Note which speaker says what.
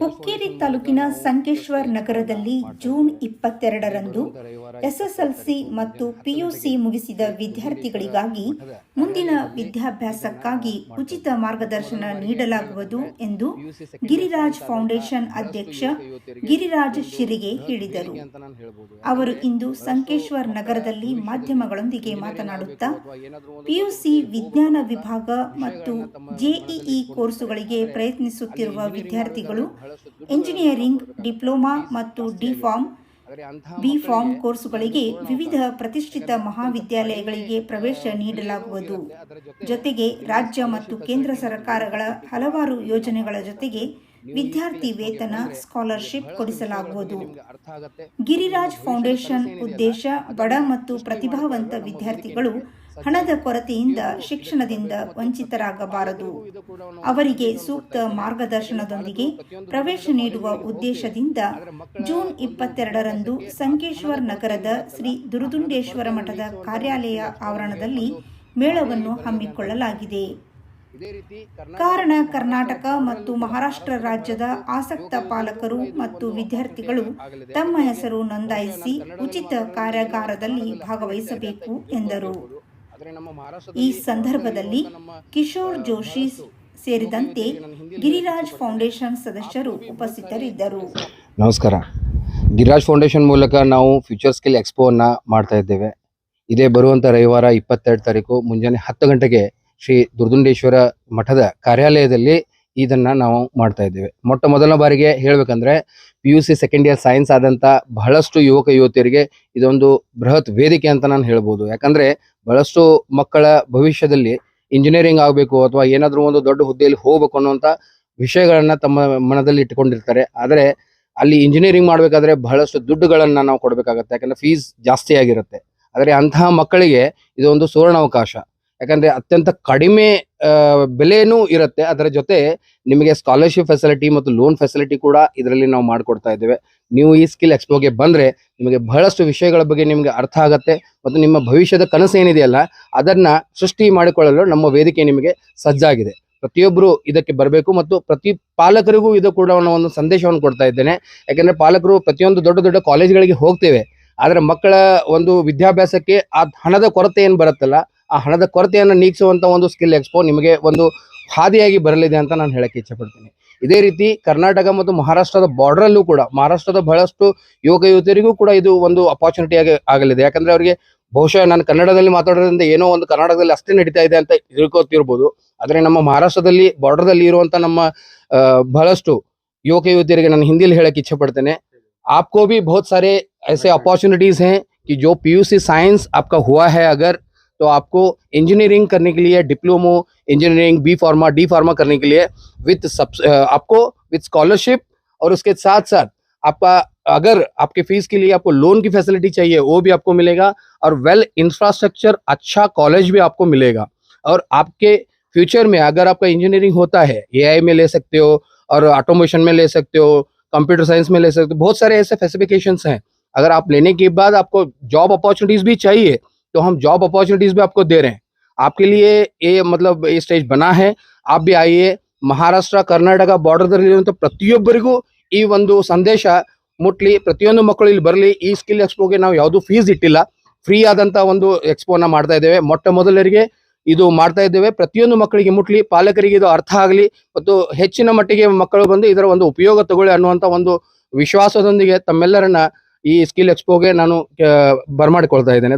Speaker 1: ಹುಕ್ಕೇರಿ ತಾಲೂಕಿನ ಸಂಕೇಶ್ವರ್ ನಗರದಲ್ಲಿ ಜೂನ್ ಇಪ್ಪತ್ತೆರಡರಂದು ಎಸ್ಎಸ್ಎಲ್ಸಿ ಮತ್ತು ಪಿಯುಸಿ ಮುಗಿಸಿದ ವಿದ್ಯಾರ್ಥಿಗಳಿಗಾಗಿ ಮುಂದಿನ ವಿದ್ಯಾಭ್ಯಾಸಕ್ಕಾಗಿ ಉಚಿತ ಮಾರ್ಗದರ್ಶನ ನೀಡಲಾಗುವುದು ಎಂದು ಗಿರಿರಾಜ್ ಫೌಂಡೇಶನ್ ಅಧ್ಯಕ್ಷ ಗಿರಿರಾಜ್ ಶಿರಿಗೆ ಹೇಳಿದರು. ಅವರು ಇಂದು ಸಂಕೇಶ್ವರ್ ನಗರದಲ್ಲಿ ಮಾಧ್ಯಮಗಳೊಂದಿಗೆ ಮಾತನಾಡುತ್ತಾ, ಪಿಯುಸಿ ವಿಜ್ಞಾನ ವಿಭಾಗ ಮತ್ತು ಜೆಇಇ ಕೋರ್ಸುಗಳಿಗೆ ಪ್ರಯತ್ನಿಸುತ್ತಿರುವ ವಿದ್ಯಾರ್ಥಿಗಳು ಎಂಜಿನಿಯರಿಂಗ್ ಡಿಪ್ಲೊಮಾ ಮತ್ತು ಡಿ ಫಾರ್ಮ್ ಬಿ ಫಾರ್ಮ್ ಕೋರ್ಸುಗಳಿಗೆ ವಿವಿಧ ಪ್ರತಿಷ್ಠಿತ ಮಹಾವಿದ್ಯಾಲಯಗಳಿಗೆ ಪ್ರವೇಶ ನೀಡಲಾಗುವುದು. ಜೊತೆಗೆ ರಾಜ್ಯ ಮತ್ತು ಕೇಂದ್ರ ಸರ್ಕಾರಗಳ ಹಲವಾರು ಯೋಜನೆಗಳ ಜೊತೆಗೆ ವಿದ್ಯಾರ್ಥಿ ವೇತನ ಸ್ಕಾಲರ್ಶಿಪ್ ಕೊಡಿಸಲಾಗುವುದು. ಗಿರಿರಾಜ್ ಫೌಂಡೇಶನ್ ಉದ್ದೇಶ ಬಡ ಮತ್ತು ಪ್ರತಿಭಾವಂತ ವಿದ್ಯಾರ್ಥಿಗಳು ಹಣದ ಕೊರತೆಯಿಂದ, ಶಿಕ್ಷಣದಿಂದ ವಂಚಿತರಾಗಬಾರದು. ಅವರಿಗೆ ಸೂಕ್ತ ಮಾರ್ಗದರ್ಶನದೊಂದಿಗೆ ಪ್ರವೇಶ ನೀಡುವ ಉದ್ದೇಶದಿಂದ ಜೂನ್ ಇಪ್ಪತ್ತೆರಡರಂದು ಸಂಕೇಶ್ವರ್ ನಗರದ ಶ್ರೀ ದುರುದುಂಡೇಶ್ವರ ಮಠದ ಕಾರ್ಯಾಲಯ ಆವರಣದಲ್ಲಿ ಮೇಳವನ್ನು ಹಮ್ಮಿಕೊಳ್ಳಲಾಗಿದೆ. ಕಾರಣ ಕರ್ನಾಟಕ ಮತ್ತು ಮಹಾರಾಷ್ಟ್ರ ರಾಜ್ಯದ ಆಸಕ್ತ ಪಾಲಕರು ಮತ್ತು ವಿದ್ಯಾರ್ಥಿಗಳು ತಮ್ಮ ಹೆಸರು ನೋಂದಾಯಿಸಿ ಉಚಿತ ಕಾರ್ಯಾಗಾರದಲ್ಲಿ ಭಾಗವಹಿಸಬೇಕು ಎಂದರು. ಈ ಸಂದರ್ಭದಲ್ಲಿ ಕಿಶೋರ್ ಜೋಶಿ ಸೇರಿದಂತೆ ಗಿರಿರಾಜ್ ಫೌಂಡೇಶನ್ ಸದಸ್ಯರು ಉಪಸ್ಥಿತರಿದ್ದರು.
Speaker 2: ನಮಸ್ಕಾರ. ಗಿರಿರಾಜ್ ಫೌಂಡೇಶನ್ ಮೂಲಕ ನಾವು ಫ್ಯೂಚರ್ ಸ್ಕಿಲ್ ಎಕ್ಸ್ಪೋವನ್ನು ಮಾಡ್ತಾ ಇದ್ದೇವೆ. ಇದೇ ಬರುವಂತ ರವಿವಾರ ಇಪ್ಪತ್ತೆರಡು ತಾರೀಕು ಮುಂಜಾನೆ ಹತ್ತು ಗಂಟೆಗೆ ಶ್ರೀ ದುರ್ದುಂಡೇಶ್ವರ ಮಠದ ಕಾರ್ಯಾಲಯದಲ್ಲಿ ಇದನ್ನ ನಾವು ಮಾಡ್ತಾ ಇದ್ದೇವೆ. ಮೊಟ್ಟ ಮೊದಲ ಬಾರಿಗೆ ಹೇಳ್ಬೇಕಂದ್ರೆ P U C second year science ಆದಂತ ಬಹಳಷ್ಟು ಯುವಕ ಯುವತಿಯರಿಗೆ ಇದೊಂದು ಬೃಹತ್ ವೇದಿಕೆ ಅಂತ ನಾನು ಹೇಳ್ಬೋದು. ಯಾಕಂದ್ರೆ ಬಹಳಷ್ಟು ಮಕ್ಕಳ ಭವಿಷ್ಯದಲ್ಲಿ ಇಂಜಿನಿಯರಿಂಗ್ ಆಗಬೇಕು ಅಥವಾ ಏನಾದರೂ ಒಂದು ದೊಡ್ಡ ಹುದ್ದೆಯಲ್ಲಿ ಹೋಗ್ಬೇಕು ಅನ್ನುವಂಥ ವಿಷಯಗಳನ್ನ ತಮ್ಮ ಮನದಲ್ಲಿ ಇಟ್ಕೊಂಡಿರ್ತಾರೆ. ಆದರೆ ಅಲ್ಲಿ ಇಂಜಿನಿಯರಿಂಗ್ ಮಾಡಬೇಕಾದ್ರೆ ಬಹಳಷ್ಟು ದುಡ್ಡುಗಳನ್ನ ನಾವು ಕೊಡಬೇಕಾಗತ್ತೆ. ಯಾಕಂದ್ರೆ ಫೀಸ್ ಜಾಸ್ತಿ ಆಗಿರುತ್ತೆ. ಆದರೆ ಅಂತಹ ಮಕ್ಕಳಿಗೆ ಇದೊಂದು ಸುವರ್ಣಾವಕಾಶ. ಯಾಕಂದ್ರೆ ಅತ್ಯಂತ ಕಡಿಮೆ ಬೆಲೆನೂ ಇರುತ್ತೆ. ಅದರ ಜೊತೆ ನಿಮಗೆ ಸ್ಕಾಲರ್ಶಿಪ್ ಫೆಸಿಲಿಟಿ ಮತ್ತು ಲೋನ್ ಫೆಸಿಲಿಟಿ ಕೂಡ ಇದರಲ್ಲಿ ನಾವು ಮಾಡಿಕೊಡ್ತಾ ಇದ್ದೇವೆ. ನೀವು ಈ ಸ್ಕಿಲ್ ಎಕ್ಸ್ಪೋಗೆ ಬಂದರೆ ನಿಮಗೆ ಬಹಳಷ್ಟು ವಿಷಯಗಳ ಬಗ್ಗೆ ನಿಮಗೆ ಅರ್ಥ ಆಗುತ್ತೆ ಮತ್ತು ನಿಮ್ಮ ಭವಿಷ್ಯದ ಕನಸು ಏನಿದೆಯಲ್ಲ, ಅದನ್ನ ಸೃಷ್ಟಿ ಮಾಡಿಕೊಳ್ಳಲು ನಮ್ಮ ವೇದಿಕೆ ನಿಮಗೆ ಸಜ್ಜಾಗಿದೆ. ಪ್ರತಿಯೊಬ್ಬರು ಇದಕ್ಕೆ ಬರಬೇಕು ಮತ್ತು ಪ್ರತಿ ಪಾಲಕರಿಗೂ ಇದು ಕೂಡ ಒಂದು ಸಂದೇಶವನ್ನು ಕೊಡ್ತಾ ಇದ್ದೇನೆ. ಯಾಕೆಂದರೆ ಪಾಲಕರು ಪ್ರತಿಯೊಂದು ದೊಡ್ಡ ದೊಡ್ಡ ಕಾಲೇಜ್ಗಳಿಗೆ ಹೋಗ್ತೇವೆ. ಆದರೆ ಮಕ್ಕಳ ಒಂದು ವಿದ್ಯಾಭ್ಯಾಸಕ್ಕೆ ಆ ಹಣದ ಕೊರತೆ ಏನು ಬರುತ್ತಲ್ಲ ಆ ಹಣದ ಕೊರತೆಯನ್ನು ನೀಗಿಸುವಂತ ಒಂದು ಸ್ಕಿಲ್ ಎಕ್ಸ್ಪೋ ನಿಮಗೆ ಒಂದು ಹಾದಿಯಾಗಿ ಬರಲಿದೆ ಅಂತ ನಾನು ಹೇಳಕ್ಕೆ ಇಚ್ಛಪಡ್ತೀನಿ ಇದೇ ರೀತಿ ಕರ್ನಾಟಕ ಮತ್ತು ಮಹಾರಾಷ್ಟ್ರದ border ಅಲ್ಲೂ ಕೂಡ ಮಹಾರಾಷ್ಟ್ರದ ಬಹಳಷ್ಟು ಯುವಕ ಯುವತಿಯರಿಗೂ ಕೂಡ ಇದು ಒಂದು ಅಪಾರ್ಚುನಿಟಿ ಆಗಿ ಆಗಲಿದೆ ಯಾಕಂದ್ರೆ ಅವರಿಗೆ ಬಹುಶಃ ನಾನು ಕನ್ನಡದಲ್ಲಿ ಮಾತಾಡೋದ್ರಿಂದ ಏನೋ ಒಂದು ಕರ್ನಾಟಕದಲ್ಲಿ ಅಷ್ಟೇ ನಡೀತಾ ಇದೆ ಅಂತ ತಿಳ್ಕೊತಿರ್ಬೋದು ಆದ್ರೆ ನಮ್ಮ ಮಹಾರಾಷ್ಟ್ರದಲ್ಲಿ ಬಾರ್ಡರ್ದಲ್ಲಿ ಇರುವಂತ ನಮ್ಮ ಆ, ಬಹಳಷ್ಟು ಯುವಕ ಯುವತಿಯರಿಗೆ ನಾನು ಹಿಂದಿಲಿ ಹೇಳಕ್ ಇಚ್ಛೆ ಪಡ್ತೇನೆ आपको भी बहुत सारे ऐसे अपॉर्चुनिटीज हैं कि जो पीयूसी साइंस आपका हुआ है अगर तो आपको इंजीनियरिंग करने के लिए diploma engineering B pharma D pharma करने के लिए विथ आपको विथ स्कॉलरशिप और उसके साथ साथ आपका, अगर आपके फ़ीस के लिए आपको लोन की फैसिलिटी चाहिए, वो भी आपको मिलेगा और वेल इंफ्रास्ट्रक्चर अच्छा कॉलेज भी आपको मिलेगा। और आपके फ्यूचर में अगर आपका इंजीनियरिंग होता है एआई में ले सकते हो और ऑटोमेशन में ले सकते हो कंप्यूटर साइंस में ले सकते हो, बहुत सारे ऐसे स्पेसिफिकेशंस हैं। अगर आप लेने के बाद आपको जॉब अपॉर्चुनिटीज़ भी चाहिए तो हम जॉब अपॉर्चुनिटीज भी आपको दे रहे हैं आपके लिए ये मतलब ये स्टेज बना है आप भी आइए ಮಹಾರಾಷ್ಟ್ರ ಕರ್ನಾಟಕ ಬಾರ್ಡರ್ದಲ್ಲಿರುವಂಥ ಪ್ರತಿಯೊಬ್ಬರಿಗೂ ಈ ಒಂದು ಸಂದೇಶ ಮುಟ್ಲಿ ಪ್ರತಿಯೊಂದು ಮಕ್ಕಳು ಇಲ್ಲಿ ಬರಲಿ ಈ ಸ್ಕಿಲ್ ಎಕ್ಸ್ಪೋಗೆ ನಾವು ಯಾವುದು ಫೀಸ್ ಇಟ್ಟಿಲ್ಲ ಫ್ರೀ ಆದಂತ ಒಂದು ಎಕ್ಸ್ಪೋನ ಮಾಡ್ತಾ ಇದ್ದೇವೆ ಮೊಟ್ಟ ಮೊದಲರಿಗೆ ಇದು ಮಾಡ್ತಾ ಇದ್ದೇವೆ ಪ್ರತಿಯೊಂದು ಮಕ್ಕಳಿಗೆ ಮುಟ್ಲಿ ಪಾಲಕರಿಗೆ ಇದು ಅರ್ಥ ಆಗಲಿ ಮತ್ತು ಹೆಚ್ಚಿನ ಮಟ್ಟಿಗೆ ಮಕ್ಕಳು ಬಂದು ಇದರ ಒಂದು ಉಪಯೋಗ ತಗೊಳ್ಳಿ ಅನ್ನುವಂತ ಒಂದು ವಿಶ್ವಾಸದೊಂದಿಗೆ ತಮ್ಮೆಲ್ಲರನ್ನ ಈ ಸ್ಕಿಲ್ ಎಕ್ಸ್ಪೋಗೆ ನಾನು ಆ, ಬರಮಾಡಿಕೊಳ್ತಾ ಇದ್ದೇನೆ